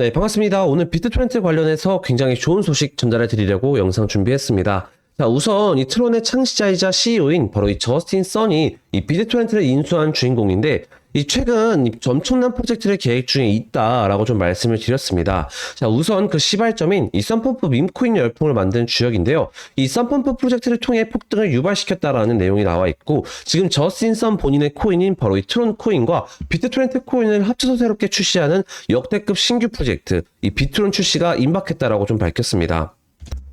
네, 반갑습니다. 오늘 비트 트렌드 관련해서 굉장히 좋은 소식 전달해 드리려고 영상 준비했습니다. 자, 우선 이 트론의 창시자이자 CEO인 바로 이 저스틴 선이 이 비트 트렌드를 인수한 주인공인데 이 최근 이 엄청난 프로젝트를 계획 중에 있다라고 좀 말씀을 드렸습니다. 자, 우선 그 시발점인 이 썬펌프 밈코인 열풍을 만든 주역인데요. 이 썬펌프 프로젝트를 통해 폭등을 유발시켰다라는 내용이 나와 있고 지금 저스틴 선 본인의 코인인 바로 이 트론 코인과 비트 트렌드 코인을 합쳐서 새롭게 출시하는 역대급 신규 프로젝트 이 비트론 출시가 임박했다라고 좀 밝혔습니다.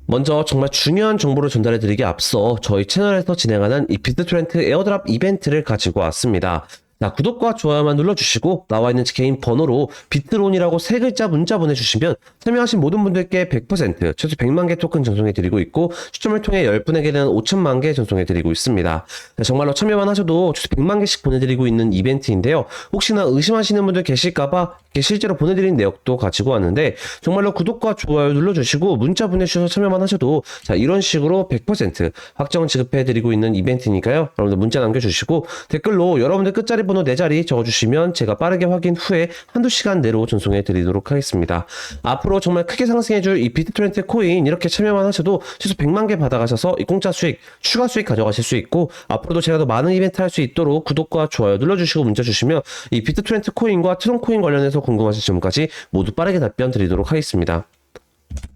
먼저 정말 중요한 정보를 전달해 드리기 앞서 저희 채널에서 진행하는 이 비트 트렌드 에어드랍 이벤트를 가지고 왔습니다. 자, 구독과 좋아요만 눌러주시고 나와 있는 제 개인 번호로 비트론이라고 세 글자 문자 보내주시면 참여하신 모든 분들께 100% 최소 100만 개 토큰 전송해드리고 있고 추첨을 통해 10분에게는 5천만 개 전송해드리고 있습니다. 자, 정말로 참여만 하셔도 최소 100만 개씩 보내드리고 있는 이벤트인데요. 혹시나 의심하시는 분들 계실까봐 실제로 보내드린 내역도 가지고 왔는데 정말로 구독과 좋아요 눌러주시고 문자 보내주셔서 참여만 하셔도 자 이런 식으로 100% 확정 지급해드리고 있는 이벤트니까요. 여러분들 문자 남겨주시고 댓글로 여러분들 끝자리 번호 4자리 적어주시면 제가 빠르게 확인 후에 한두 시간 내로 전송해 드리도록 하겠습니다. 앞으로 정말 크게 상승해 줄 이 비트 트렌드 코인 이렇게 참여만 하셔도 최소 100만 개 받아가셔서 이 공짜 수익, 추가 수익 가져가실 수 있고 앞으로도 제가 더 많은 이벤트 할 수 있도록 구독과 좋아요 눌러주시고 문자 주시면 이 비트 트렌드 코인과 트론 코인 관련해서 궁금하신 질문까지 모두 빠르게 답변 드리도록 하겠습니다.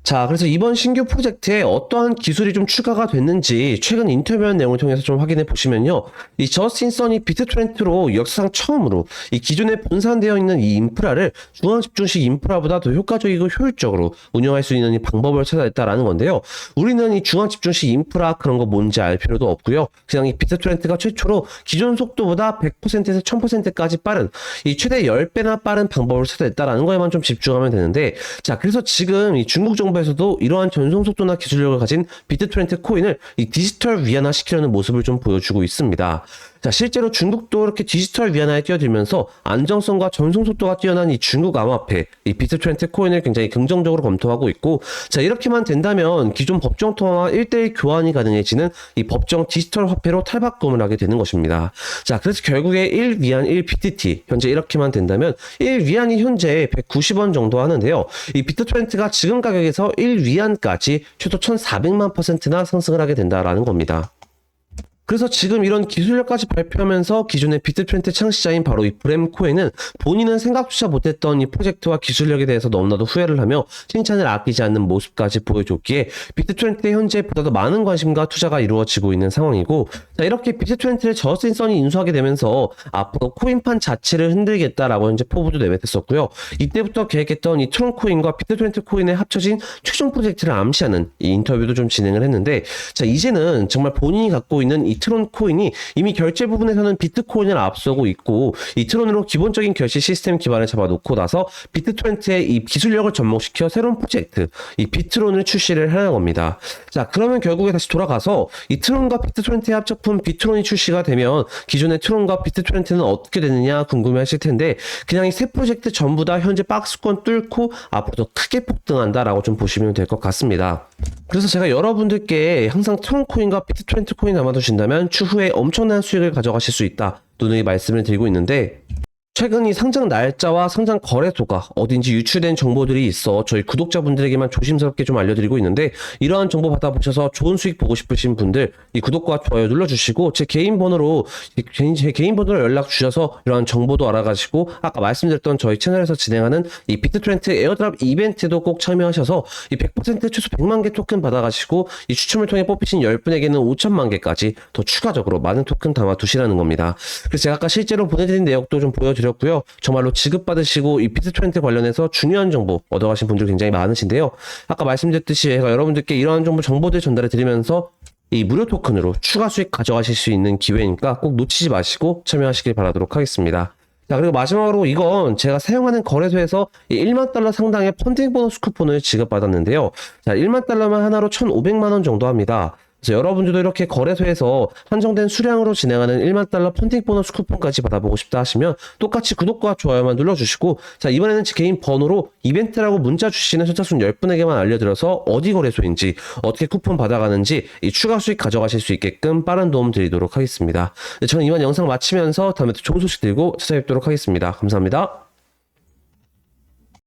자, 그래서 이번 신규 프로젝트에 어떠한 기술이 좀 추가가 됐는지 최근 인터뷰한 내용을 통해서 좀 확인해 보시면요. 이 저스틴 선이 비트 트렌트로 역사상 처음으로 이 기존에 분산되어 있는 이 인프라를 중앙 집중식 인프라보다 더 효과적이고 효율적으로 운영할 수 있는 이 방법을 찾아냈다라는 건데요. 우리는 이 중앙 집중식 인프라 그런 거 뭔지 알 필요도 없고요. 그냥 이 비트 트렌트가 최초로 기존 속도보다 100%에서 1000%까지 빠른 이 최대 10배나 빠른 방법을 찾아냈다라는 거에만 좀 집중하면 되는데 자, 그래서 지금 이 중국 정부 에서도 이러한 전송 속도나 기술력을 가진 비트 트렌트 코인을 이 디지털 위안화 시키려는 모습을 좀 보여주고 있습니다. 자, 실제로 중국도 이렇게 디지털 위안화에 뛰어들면서 안정성과 전송 속도가 뛰어난 이 중국 암호화폐, 이 비트 트렌트 코인을 굉장히 긍정적으로 검토하고 있고, 자, 이렇게만 된다면 기존 법정 통화와 1대1 교환이 가능해지는 이 법정 디지털 화폐로 탈바꿈을 하게 되는 것입니다. 자, 그래서 결국에 1위안 1BTT, 현재 이렇게만 된다면 1위안이 현재 190원 정도 하는데요. 이 비트 트렌트가 지금 가격에서 1위안까지 최소 1,400만 퍼센트나 상승을 하게 된다라는 겁니다. 그래서 지금 이런 기술력까지 발표하면서 기존의 비트트렌트 창시자인 바로 이 브렘 코에는 본인은 생각조차 못했던 이 프로젝트와 기술력에 대해서 너무나도 후회를 하며 칭찬을 아끼지 않는 모습까지 보여줬기에 비트트렌트에 현재 보다 더 많은 관심과 투자가 이루어지고 있는 상황이고 자 이렇게 비트트렌트를 저스틴 선이 인수하게 되면서 앞으로 코인판 자체를 흔들겠다라고 현재 포부도 내뱉었었고요. 이때부터 계획했던 이 트론 코인과 비트트렌트 코인의 합쳐진 최종 프로젝트를 암시하는 이 인터뷰도 좀 진행을 했는데 자 이제는 정말 본인이 갖고 있는 이 트론 코인이 이미 결제 부분에서는 비트코인을 앞서고 있고 이 트론으로 기본적인 결제 시스템 기반을 잡아놓고 나서 비트트렌트의 이 기술력을 접목시켜 새로운 프로젝트 이 비트론을 출시를 하는 겁니다. 자 그러면 결국에 다시 돌아가서 이 트론과 비트트렌트의 합작품 비트론이 출시가 되면 기존의 트론과 비트트렌트는 어떻게 되느냐 궁금해하실 텐데 그냥 이 세 프로젝트 전부 다 현재 박스권 뚫고 앞으로 더 크게 폭등한다라고 좀 보시면 될 것 같습니다. 그래서 제가 여러분들께 항상 트론 코인과 비트트렌트 코인 남아두신다면 추후에 엄청난 수익을 가져가실 수 있다. 누누이 말씀을 드리고 있는데 최근 이 상장 날짜와 상장 거래소가 어딘지 유출된 정보들이 있어 저희 구독자분들에게만 조심스럽게 좀 알려드리고 있는데 이러한 정보 받아보셔서 좋은 수익 보고 싶으신 분들 이 구독과 좋아요 눌러주시고 제 개인 번호로 제 개인 번호로 연락 주셔서 이러한 정보도 알아가시고 아까 말씀드렸던 저희 채널에서 진행하는 이 비트트렌트 에어드랍 이벤트도 꼭 참여하셔서 이 100% 최소 100만 개 토큰 받아가시고 이 추첨을 통해 뽑히신 10분에게는 5천만 개까지 더 추가적으로 많은 토큰 담아 두시라는 겁니다. 그래서 제가 아까 실제로 보내드린 내역도 좀 보여드렸고 드렸고요. 정말로 지급받으시고 이 비트트렌드 관련해서 중요한 정보 얻어가신 분들 굉장히 많으신데요. 아까 말씀드렸듯이 제가 여러분들께 이러한 정보 정보들 전달해 드리면서 이 무료 토큰으로 추가 수익 가져가실 수 있는 기회니까 꼭 놓치지 마시고 참여하시길 바라도록 하겠습니다. 자, 그리고 마지막으로 이건 제가 사용하는 거래소에서 이 1만 달러 상당의 펀딩 보너스 쿠폰을 지급받았는데요. 자, 1만 달러만 하나로 1,500만 원 정도 합니다. 그래서 여러분들도 이렇게 거래소에서 한정된 수량으로 진행하는 1만 달러 펀딩 보너스 쿠폰까지 받아보고 싶다 하시면 똑같이 구독과 좋아요만 눌러주시고 자 이번에는 제 개인 번호로 이벤트라고 문자 주시는 선착순 10분에게만 알려드려서 어디 거래소인지 어떻게 쿠폰 받아가는지 이 추가 수익 가져가실 수 있게끔 빠른 도움 드리도록 하겠습니다. 네, 저는 이번 영상 마치면서 다음에 또 좋은 소식 들고 찾아뵙도록 하겠습니다. 감사합니다.